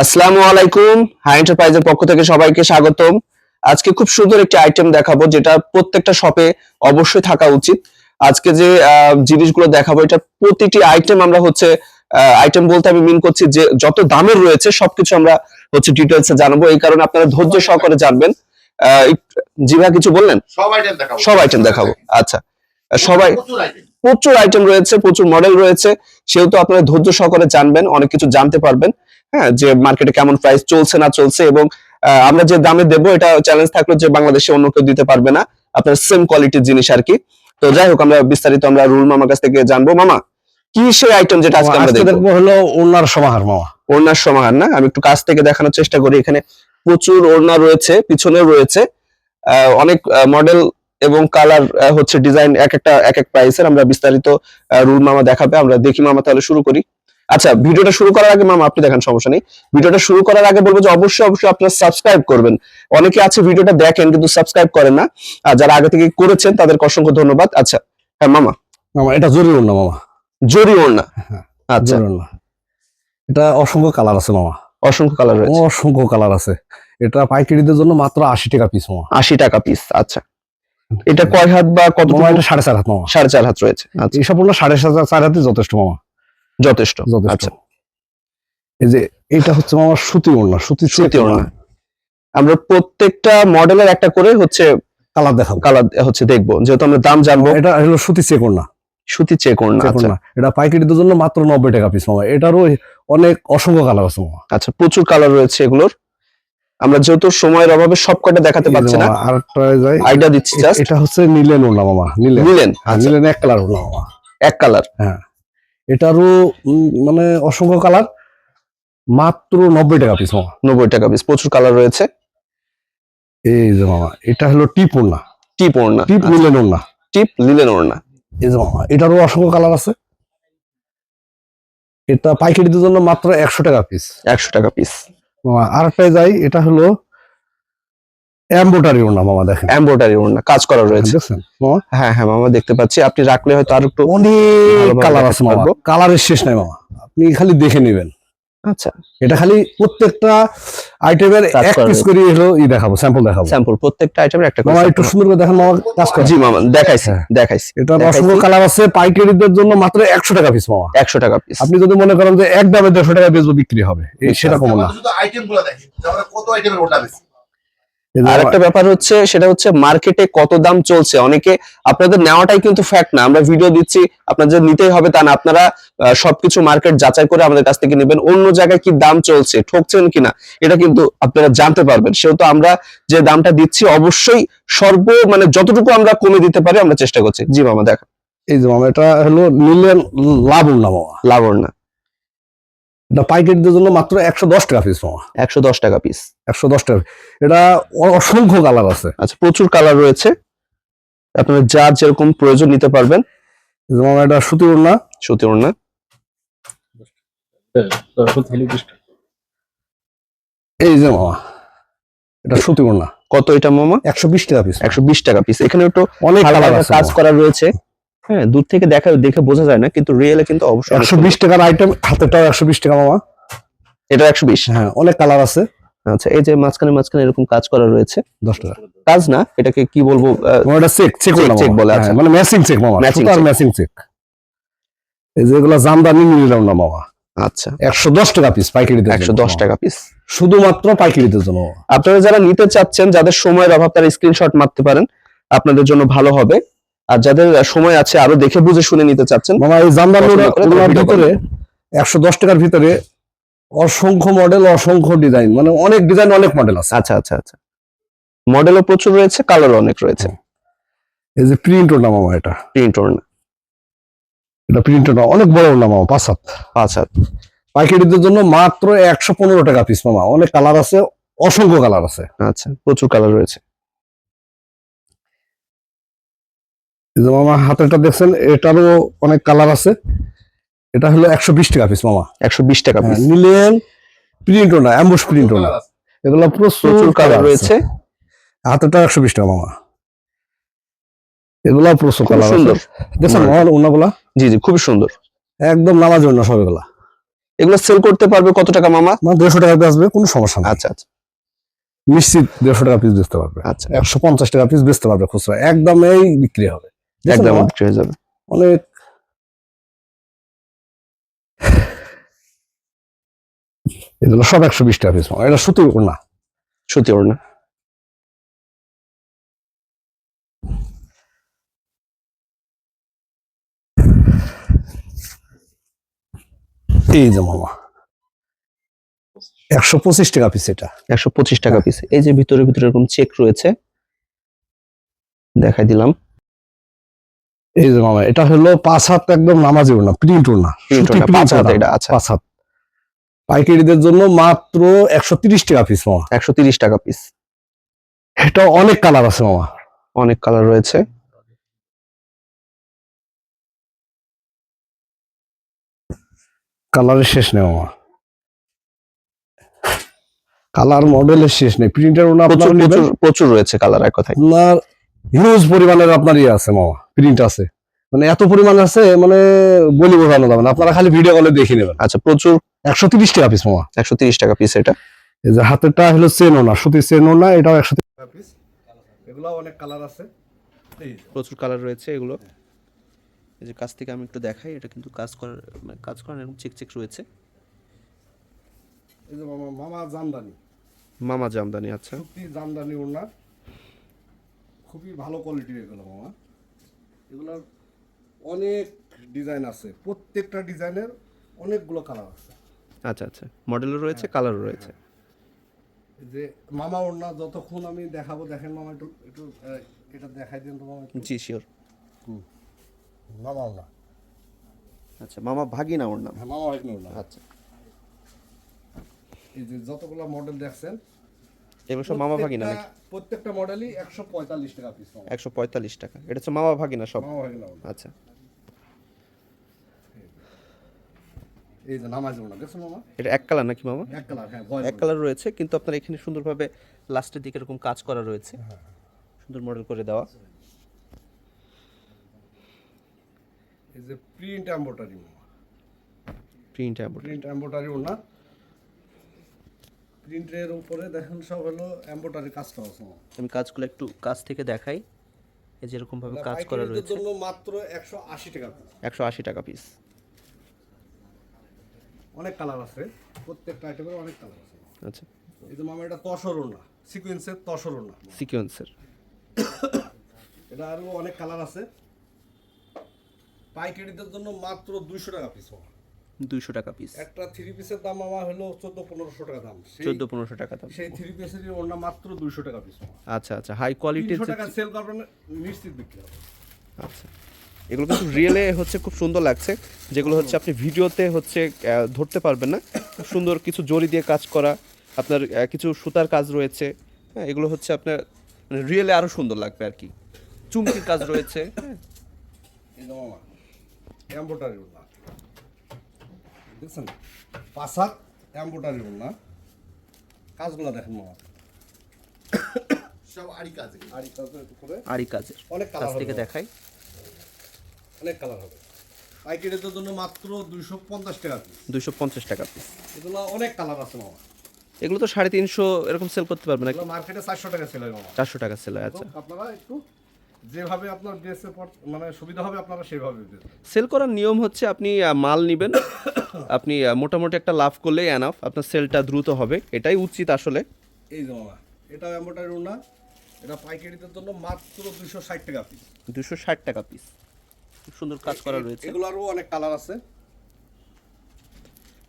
আসসালামু আলাইকুম হাই এন্টারপ্রাইজের পক্ষ থেকে সবাইকে স্বাগতম। আজকে খুব সুন্দর একটি আইটেম দেখাবো যেটা প্রত্যেকটা শপে অবশ্যই থাকা উচিত। আজকে যে জিনিসগুলো দেখাবো এটা প্রতিটি আইটেম আমরা হচ্ছে আইটেম বলতে আমি মিন করছি যে যত দামের রয়েছে সবকিছু আমরা হচ্ছে ডিটেলসে জানাব। এই কারণে আপনারা ধৈর্য সহকারে জানবেন। আহ, একটু- কিছু বললেন? সব আইটেম দেখাবো। সব আইটেম দেখাবো আচ্ছা। সবাই প্রচুর আইটেম রয়েছে প্রচুর মডেল রয়েছে। সেহেতু আপনারা ধৈর্য সহকারে জানবেন অনেক কিছু জানতে পারবেন। হ্যাঁ যে মার্কেটে কেমন প্রাইস চলছে না চলছে এবং আমরা যে দামে দেবো এটা চ্যালেঞ্জ থাকল যে বাংলাদেশে অন্য কেউ দিতে পারবে না। আপনার সেম কোয়ালিটির জিনিস আর কি। তো যাই হোক আমরা বিস্তারিত আমরা রুল মামার কাছ থেকে জানব। মামা কি সেই আইটেম যেটা আজকে আমরা দেখব? হলো ওনার সমাহার মামা। ওড়নার সমাহার না? আমি একটু কাছ থেকে দেখানোর চেষ্টা করি। এখানে প্রচুর ওড়না রয়েছে পিছনেও রয়েছে। আহ, অনেক মডেল এবং কালার হচ্ছে ডিজাইন এক একটা এক এক প্রাইসের আমরা বিস্তারিত রুল মামা দেখাবে। আমরা দেখি মামা তাহলে শুরু করি। আচ্ছা ভিডিওটা শুরু করার আগে মামা আপনি দেখেন সমস্যা নেই। ভিডিওটা শুরু করার আগে বলব যে অবশ্যই অবশ্যই আপনারা সাবস্ক্রাইব করবেন। অনেকে আছে ভিডিওটা দেখেন কিন্তু সাবস্ক্রাইব করেন না। আর যারা আগে থেকে করেছেন তাদেরকে অসংখ্য ধন্যবাদ। আচ্ছা হ্যাঁ মামা? মামা এটা জরুরি ওড়না মামা। জরি ওড়না? হ্যাঁ, আচ্ছা। জরুরি এটা অসংখ্য কালার আছে মামা। অসংখ্য কালার রয়েছে। অসংখ্য কালার আছে। এটা পাইকারিদের জন্য মাত্র আশি টাকা পিস মামা। আশি টাকা পিস আচ্ছা। এটা কয় হাত বা কত মামা এটা সাড়ে চার হাত মামা। সাড়ে চার হাত রয়েছে আচ্ছা। এইসব ওড়না সাড়ে চার হাতে যথেষ্ট মামা। যথেষ্ট। আচ্ছা। এই যে এইটা হচ্ছে মামা সুতি ওড়না সুতি সুতি ওড়না। আমরা প্রত্যেকটা মডেলের একটা করে হচ্ছে কালার দেখাবো। কালার হচ্ছে দেখব। যেহেতু আমরা দাম জানব এটা হলো সুতি চেক ওড়না। সুতি চেক ওড়না আচ্ছা। এটা পাইকারিদের জন্য মাত্র নব্বই টাকা পিস মামা। এটারও অনেক অসংখ্য কালার আছে মামা। আচ্ছা প্রচুর কালার রয়েছে এগুলোর। আমরা যেহেতু সময়ের অভাবে সব কটা দেখাতে পারছি না। আর একটা যায় আইডিয়া দিচ্ছি জাস্ট এটা হচ্ছে নীলেন ওড়না মামা। নীলেন নিলেন নীলেন এক কালার ওড়না মামা। এক কালার। হ্যাঁ। এটারও মানে অসংখ্য কালার। মাত্র নব্বই টাকা পিস মামা। নব্বই টাকা পিস প্রচুর কালার রয়েছে। এই যে মামা এটা হলো টিপ ওড়না। টিপ ওড়না টিপ নিলেন ওড়না। টিপ লিলেন ওড়না। এই যে মামা এটারও অসংখ্য কালার আছে। এটা পাইকারিদের জন্য মাত্র একশো টাকা পিস একশো টাকা পিস মামা আরেকটায় যাই এটা হলো এম্বোটারি ওড়না মামা দেখেন। এমব্রয়ডারি ওড়না কাজ করা রয়েছে। দেখছেন? হ্যাঁ হ্যাঁ মামা দেখতে পাচ্ছি। আপনি রাখলে হয়তো আর একটু অনেক কালার আছে মামা। কালারের শেষ নাই মামা। আপনি খালি দেখে নেবেন। আচ্ছা। এটা খালি প্রত্যেকটা আইটেমের এক পিস করে হলো ই দেখাবো স্যাম্পল দেখাবো। স্যাম্পল প্রত্যেকটা আইটেমের একটা করে মামা একটু সুন্দর করে দেখেন মামা কাজ করে জি মামা দেখাইছি হ্যাঁ। দেখাইছি এটা দেখাইছি। কালার আছে পাইকারিদের জন্য মাত্র একশো টাকা পিস মামা। একশো টাকা পিস আপনি যদি মনে করেন যে এক দামে দেড়শো টাকা বেচবো বিক্রি হবে। এই আচ্ছা। সেটা কম না। শুধু আইটেমগুলো দেখি যে আমরা কত আইটেমের ওটা আর একটা ব্যাপার হচ্ছে সেটা হচ্ছে মার্কেটে কত দাম চলছে? অনেকে আপনাদের নেওয়াটাই কিন্তু ফ্যাক্ট না। আমরা ভিডিও দিচ্ছি আপনাদের নিতেই হবে তা না আপনারা সবকিছু মার্কেট যাচাই করে আমাদের কাছ থেকে নেবেন। অন্য জায়গায় কি দাম চলছে ঠকছেন কিনা এটা কিন্তু আপনারা জানতে পারবেন। সেহেতু আমরা যে দামটা দিচ্ছি অবশ্যই সর্ব মানে যতটুকু আমরা কমে দিতে পারি আমরা চেষ্টা করছি। জি মামা দেখ এই যে মামা এটা হলো নিলেন লাভ না মামা। লাবণ্য। এটা পাইকারিদের জন্য মাত্র একশো দশ টাকা পিস মামা। একশো দশ টাকা পিস একশো দশ টাকা। এটা অসংখ্য কালার আছে। আচ্ছা প্রচুর কালার রয়েছে। আপনারা যার যেরকম প্রয়োজন নিতে পারবেন। মামা এটা সুতি ওড়না। সত্যি না এই যে মামা এটা সুতি ওড়না। কত এটা মামা? একশো বিশ টাকা পিস একশো বিশ টাকা পিস এখানে একটু অনেক কাজ করা রয়েছে। হ্যাঁ দূর থেকে দেখা দেখে বোঝা যায় না কিন্তু রিয়েলে কিন্তু অবশ্যই একশো বিশ টাকার আইটেম হাতেরটাও একশো বিশ টাকা মামা। এটা একশো বিশ? হ্যাঁ অনেক কালার আছে। আচ্ছা এই যে মাঝখানে মাঝখানে এরকম কাজ করা রয়েছে। দশ টাকা। কাজ না এটাকে কি বলব এটা চেক চেক check বলে, আচ্ছা। মানে ম্যাচিং চেক মামা। Matching আর। ম্যাচিং চেক এই যেগুলো জামদানি নিলাম না মামা। আচ্ছা। একশো দশ টাকা পিস পাইকারিদের একশো দশ টাকা পিস শুধুমাত্র পাইকারিদের জন্য। আপনারা যারা নিতে চাচ্ছেন যাদের সময়ের অভাব তারা স্ক্রিনশট মারতে পারেন। আপনাদের জন্য ভালো হবে। আর যাদের সময় আছে আরও দেখে বুঝে শুনে নিতে চাচ্ছেন মামা এই ভিতরে একশো দশ টাকার ভিতরে অসংখ্য মডেল অসংখ্য ডিজাইন মানে অনেক ডিজাইন অনেক মডেল আছে। আচ্ছা আচ্ছা আচ্ছা। মডেলও প্রচুর রয়েছে কালারও অনেক রয়েছে। এই যে প্রিন্ট ওড়না মামা এটা। প্রিন্ট ওড়না। এটা প্রিন্ট ওড়না অনেক বড় ওড়না মামা পাঁচ হাত। পাঁচ হাত। পাইকারিদের জন্য মাত্র একশো পনেরো টাকা পিস মামা। অনেক কালার আছে অসংখ্য কালার আছে। আচ্ছা প্রচুর কালার রয়েছে। যে মামা হাতেরটা দেখছেন এটারও অনেক কালার আছে। এটা হলো একশো বিশ টাকা পিস মামা। একশো বিশ টাকা পিস নিলেন প্রিন্ট ওনা অ্যাম্বুশ প্রিন্ট ওনা। এগুলো প্রচুর কালার রয়েছে। হাতেরটা একশো বিশ টাকা মামা। এগুলা প্রচুর কালার সুন্দর। দেখছেন ওনাগুলা? জি জি খুবই সুন্দর। একদম নামাজ ওনা সব এগুলা। এগুলো সেল করতে পারবে কত টাকা মামা? দেড়শো টাকা আসবে কোনো সমস্যা না আচ্ছা আচ্ছা। নিশ্চিত দেড়শো টাকা পিস বেচতে পারবে। আচ্ছা একশো পঞ্চাশ টাকা পিস বেচতে পারবে খুচরা। একদম এই বিক্রি হবে। একদম? বিক্রি হয়ে যাবে। অনেক। এগুলো সব একশো বিশ টাকা পিস এটা সুতি না। সত্যি ওর না। এই যে মামা একশো পঁচিশ টাকা পিস এটা। একশো পঁচিশ টাকা পিস এই যে ভিতরে ভিতরে এরকম চেক রয়েছে দেখাই দিলাম। এই যে মামা এটা হলো পাঁচ হাত একদম নামাজি না প্রিন্ট ওড়না, পাঁচ হাত এটা, আচ্ছা। পাঁচ হাত। পাইকারিদের জন্য মাত্র একশো তিরিশ টাকা পিস মামা। একশো তিরিশ টাকা পিস এটা অনেক কালার আছে মামা। অনেক কালার রয়েছে। কালারের শেষ নেই মামা। কালার মডেলের শেষ নেই। প্রিন্টার ওনা প্রচুর প্রচুর রয়েছে কালার এক কথায়। আপনার হিউজ পরিমাণের আপনার ইয়ে আছে মামা। প্রিন্ট আছে। মানে এত পরিমাণ আছে মানে বলি বোঝানো যাবে না। আপনারা খালি ভিডিও কলে দেখে নেবেন। আচ্ছা প্রচুর। একশো তিরিশ টাকা পিস মামা। একশো তিরিশ টাকা পিস এটা। এই যে হাতেরটা হলো চেনও না সুতির চেনও না এটাও একশো তিরিশ টাকা পিস এগুলো অনেক কালার আছে। প্রচুর কালার রয়েছে এগুলো। এই যে কাছ থেকে আমি একটু দেখাই এটা কিন্তু কাজ করার মানে কাজ করার এরকম চেক চেক রয়েছে। এই যে মামা মামা জামদানি। মামা জামদানি আচ্ছা। জামদানি ওড়না। খুবই ভালো কোয়ালিটির এগুলো মামা। এগুলোর অনেক ডিজাইন আছে। প্রত্যেকটা ডিজাইনের অনেকগুলো কালার আছে। আচ্ছা আচ্ছা। মডেলও রয়েছে কালারও রয়েছে। যে মামা ওড়না যতক্ষণ আমি দেখাবো দেখেন মামা একটু একটু এটা দেখাই দিন তো মামা। জি শিওর মামা ওড়না। আচ্ছা মামা ভাগিনা ওর নাম হ্যাঁ মামা ভাগ্নে ওড়না। আচ্ছা। এই যে যতগুলো মডেল দেখছেন এবার সব মামা ভাগিনা নাকি? প্রত্যেকটা- মডেলই একশো পঁয়তাল্লিশ টাকা পিস একশো পঁয়তাল্লিশ টাকা। এটা হচ্ছে মামা ভাগিনা সব। মামা ভাগ্নে আচ্ছা। এই যে নামাজ ওড়না দেখছেন মামা? এটা এক কালার নাকি মামা? এক কালার হ্যাঁ এক কালার রয়েছে কিন্তু আপনার এখানে সুন্দরভাবে লাস্টের দিকে এরকম কাজ করা রয়েছে। সুন্দর মডেল করে দেওয়া। এই যে প্রিন্ট মামা। প্রিন্ট এমব্রয়ডারি প্রিন্ট এম্বোটারি ওড়না। প্রিন্টের উপরে দেখেন সব হলো এম্বোটারি কাজ করা আছে। আমি কাজগুলো একটু কাছ থেকে দেখাই। এই যে এরকম ভাবে কাজ করা রয়েছে। জন্য মাত্র একশো আশি টাকা piece। একশো আশি টাকা পিস অনেক কালার আছে প্রত্যেকটা আইটেমের অনেক কালার আছে। আচ্ছা। এই যে মামা এটা তসর ওড়না সিকুয়েন্সের তসর ওড়না সিকোয়েন্সের এটা আরও অনেক কালার আছে। পাইকারিদের জন্য মাত্র দুইশো টাকা পিস দুইশো টাকা পিস একটা থ্রি পিসের দাম মামা হলো চোদ্দ পনেরোশো টাকা দাম। চোদ্দ পনেরোশো টাকা দাম। সেই থ্রি পিসের ওড়না মাত্র দুইশো টাকা পিস আচ্ছা আচ্ছা হাই কোয়ালিটির তিনশো টাকা সেল করবেন নিশ্চিত বিক্রি হবে। আচ্ছা এগুলো কিন্তু রিয়েলে হচ্ছে খুব সুন্দর লাগছে যেগুলো হচ্ছে আপনি ভিডিওতে হচ্ছে ধরতে পারবেন না। খুব সুন্দর কিছু জরি দিয়ে কাজ করা আপনার কিছু সুতার কাজ রয়েছে। হ্যাঁ এগুলো হচ্ছে আপনার মানে রিয়েলে আরও সুন্দর লাগবে আর কি। চুমকির কাজ রয়েছে হ্যাঁ এই যে মামা এম্বোটারি ওড়না দেখছেন? এম্বোটারি ওড়না কাজগুলো দেখেন মামা সব আড়ি কাজ। কাজের উপরে আরই কাজের অনেক কালার থেকে দেখাই। অনেক কালার হবে। পাইকারিদের জন্য মাত্র দুইশো পঞ্চাশ টাকা পিস দুইশো পঞ্চাশ টাকা পিস এগুলো অনেক কালার আছে মামা এগুলো তো সাড়ে তিনশো এরকম সেল করতে পারবে নাকি? এগুলো মার্কেটে চারশো টাকা সেল হয় মামা চারশো টাকা সেল হয় আচ্ছা। আপনারা একটু যেভাবে আপনার বেসে মানে সুবিধা হবে আপনারা সেভাবে সেল করার নিয়ম হচ্ছে আপনি মাল নেবেন। আপনি মোটামুটি একটা লাভ করলেই এনাফ আপনার সেলটা দ্রুত হবে। এটাই উচিত আসলে। এই যে মামা এটা এম্বোটারি ওড়না এটা পাইকারিদের জন্য মাত্র দুইশো ষাট টাকা পিস দুশো ষাট টাকা পিস খুব সুন্দর কাজ করা রয়েছে। এগুলোরও অনেক কালার আছে।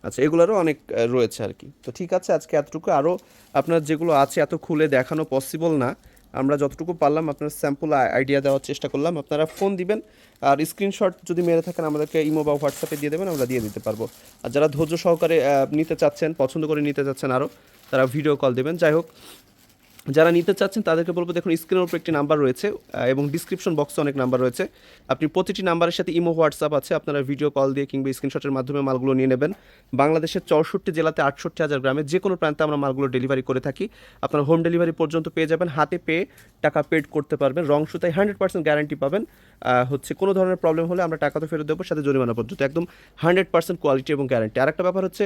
আচ্ছা এগুলোরও অনেক রয়েছে আর কি। তো ঠিক আছে আজকে এতটুকু। আরও আপনার যেগুলো আছে এত খুলে দেখানো পসিবল না। আমরা যতটুকু পারলাম আপনার স্যাম্পল আইডিয়া দেওয়ার চেষ্টা করলাম। আপনারা ফোন দিবেন আর স্ক্রিনশট যদি মেরে থাকেন, আমাদেরকে ইমো বা হোয়াটসঅ্যাপে দিয়ে দেবেন, আমরা দিয়ে দিতে পারব। আর যারা ধৈর্য সহকারে নিতে চাচ্ছেন, পছন্দ করে নিতে চাচ্ছেন আরও তারা ভিডিও কল দেবেন। যাই হোক যারা নিতে চাচ্ছেন, তাদেরকে বলব, দেখুন স্ক্রিনের উপর একটি নাম্বার রয়েছে এবং ডিসক্রিপশন বক্সে অনেক নাম্বার রয়েছে। আপনি প্রতিটি নাম্বারের সাথে ইমো, হোয়াটসঅ্যাপ আছে, আপনারা ভিডিও কল দিয়ে কিংবা স্ক্রিনশটের মাধ্যমে মালগুলো নিয়ে নেবেন। বাংলাদেশের চৌষট্টি জেলাতে আটষট্টি হাজার গ্রামে যে কোনো প্রান্তে আমরা মালগুলো ডেলিভারি করে থাকি। আপনারা হোম ডেলিভারি পর্যন্ত পেয়ে যাবেন, হাতে পেয়ে টাকা পেড করতে পারবেন। রং সুতায় হান্ড্রেড পার্সেন্ট গ্যারান্টি পাবেন। হচ্ছে কোনো ধরনের প্রবলেম হলে আমরা টাকা তো ফেরত দেবো সাথে জরিমানা পর্যন্ত। একদম হান্ড্রেড পার্সেন্ট কোয়ালিটি এবং গ্যারান্টি আরেকটা ব্যাপার হচ্ছে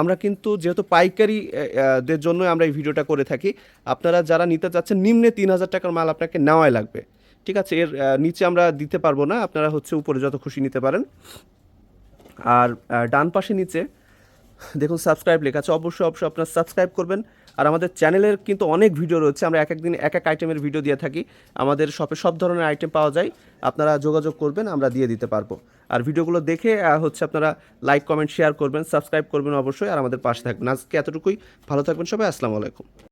আমরা কিন্তু যেহেতু পাইকারি আহ, আহ, দের জন্য আমরা এই ভিডিওটা করে থাকি আপনারা যারা নিতে চাচ্ছেন নিম্নে তিন হাজার টাকার মাল আপনাকে নেওয়াই লাগবে। ঠিক আছে? এর নিচে আমরা দিতে পারব না আপনারা হচ্ছে উপরে যত খুশি নিতে পারেন। আর ডান পাশে নিচে দেখুন সাবস্ক্রাইব লেখা আছে। অবশ্যই অবশ্যই আপনার সাবস্ক্রাইব করবেন। আর আমাদের চ্যানেলের কিন্তু অনেক ভিডিও রয়েছে। আমরা এক এক দিন এক এক আইটেমের ভিডিও দিয়ে থাকি। আমাদের শপে সব ধরনের আইটেম পাওয়া যায়। আপনারা যোগাযোগ করবেন, আমরা দিয়ে দিতে পারব। আর ভিডিওগুলো দেখে হচ্ছে আপনারা লাইক কমেন্ট শেয়ার করবেন সাবস্ক্রাইব করবেন অবশ্যই। আর আমাদের পাশে থাকবেন। আজকে এতটুকুই। ভালো থাকবেন সবাই। আসসালামু আলাইকুম।